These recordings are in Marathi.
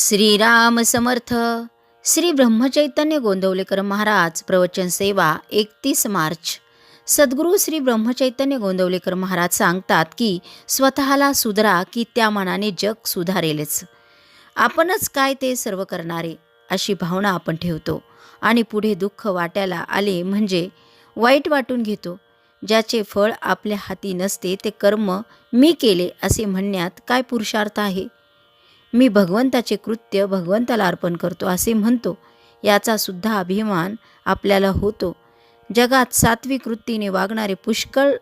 श्रीराम समर्थ. श्री ब्रह्मचैतन्य गोंदवलेकर महाराज प्रवचन सेवा एकतीस मार्च. सद्गुरू श्री ब्रह्मचैतन्य गोंदवलेकर महाराज सांगतात की स्वतःला सुधरा की त्या मनाने जग सुधारेलच. आपणच काय ते सर्व करणारे अशी भावना आपण ठेवतो. आणि पुढे दुःख वाट्याला आले म्हणजे वाईट वाटून घेतो. ज्याचे फळ आपल्या हाती नसते ते कर्म मी केले असे म्हणण्यात काय पुरुषार्थ आहे? मी भगवंताचे कृत्य भगवंताला अर्पण करतो असे म्हणतो. याचा सुद्धा अभिमान आपल्याला होतो. जगात सात्विक वृत्तीने वागणारे पुष्कळ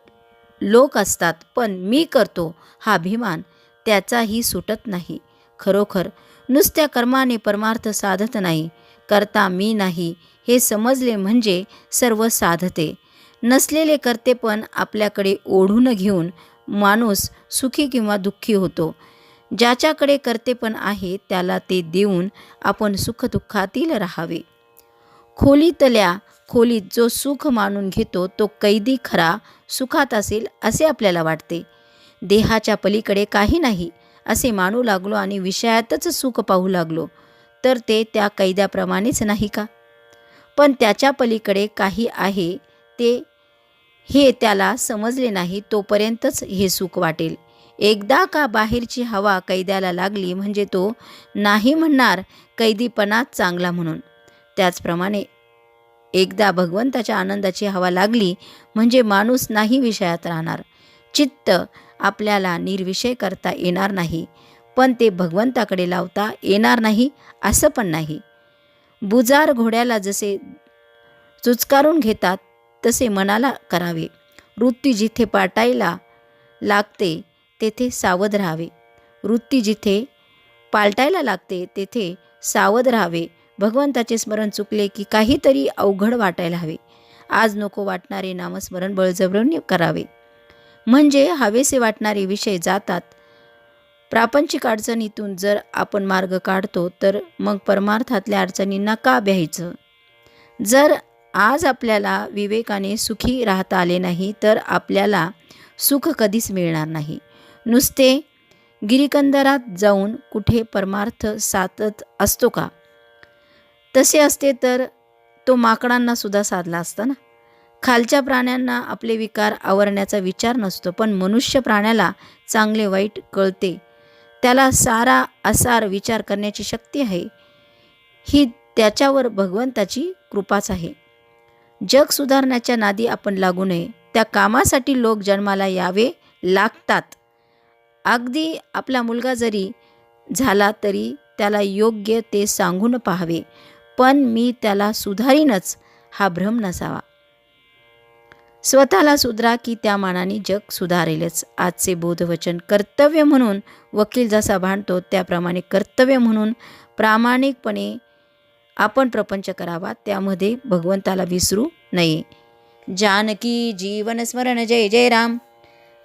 लोक असतात पण मी करतो हा अभिमान. त्याचाही सुटत नाही. खरोखर नुसत्या कर्माने परमार्थ साधत नाही. करता मी नाही हे समजले म्हणजे सर्व साधते. नसलेले करते पण आपल्याकडे ओढून घेऊन माणूस सुखी किंवा दुःखी होतो. ज्याच्याकडे कर्तेपण आहे त्याला ते देऊन आपण सुखदुःखातील राहावे. खोलीतल्या खोलीत जो सुख मानून घेतो तो कैदी खरा सुखात असेल असे आपल्याला वाटते. देहाच्या पलीकडे काही नाही असे मानू लागलो आणि विषयातच सुख पाहू लागलो तर ते त्या कैद्याप्रमाणेच नाही का? पण त्याच्या पलीकडे काही आहे ते हे त्याला समजले नाही तोपर्यंतच हे सुख वाटेल. एकदा का बाहेरची हवा कैद्याला लागली म्हणजे तो नाही म्हणणार कैदीपणात चांगला म्हणून. त्याचप्रमाणे एकदा भगवंताच्या आनंदाची हवा लागली म्हणजे माणूस नाही विषयात राहणार. चित्त आपल्याला निर्विषय करता येणार नाही पण ते भगवंताकडे लावता येणार नाही असं पण नाही. बुजार घोड्याला जसे चुचकारून घेतात तसे मनाला करावे. वृत्ती जिथे पाटायला लागते तेथे सावध राहावे. वृत्ती जिथे पालटायला लागते तेथे सावध राहावे. भगवंताचे स्मरण चुकले की काहीतरी अवघड वाटायला हवे. आज नको वाटणारे नामस्मरण बळजबरीने करावे. म्हणजे हवेसे वाटणारे विषय जातात. प्रापंचिक अडचणीतून जर आपण मार्ग काढतो तर मग परमार्थातल्या अडचणींना का ब्यायचं जर आज आपल्याला विवेकाने सुखी राहता आले नाही तर आपल्याला सुख कधीच मिळणार नाही. नुसते गिरिकंदरात जाऊन कुठे परमार्थ साधत असतो का? तसे असते तर तो माकडांना सुद्धा साधला असता ना? खालच्या प्राण्यांना आपले विकार आवरण्याचा विचार नसतो पण मनुष्य प्राण्याला चांगले वाईट कळते. त्याला सारा असार विचार करण्याची शक्ती आहे. ही त्याच्यावर भगवंताची कृपाच आहे. जग सुधारण्याच्या नादी आपण लागू नये. त्या कामासाठी लोक जन्माला यावे लागतात. अगदी आपला मुलगा जरी झाला तरी त्याला योग्य ते सांगून पाहावे पण मी त्याला सुधारीनच हा भ्रम नसावा. स्वतःला सुधरा की त्या मानाने जग सुधारेलच. आजचे बोधवचन कर्तव्य म्हणून वकील जसा भांडतो त्याप्रमाणे कर्तव्य म्हणून प्रामाणिकपणे आपण प्रपंच करावा त्यामध्ये भगवंताला विसरू नये. जानकी जीवन स्मरण जय जय राम.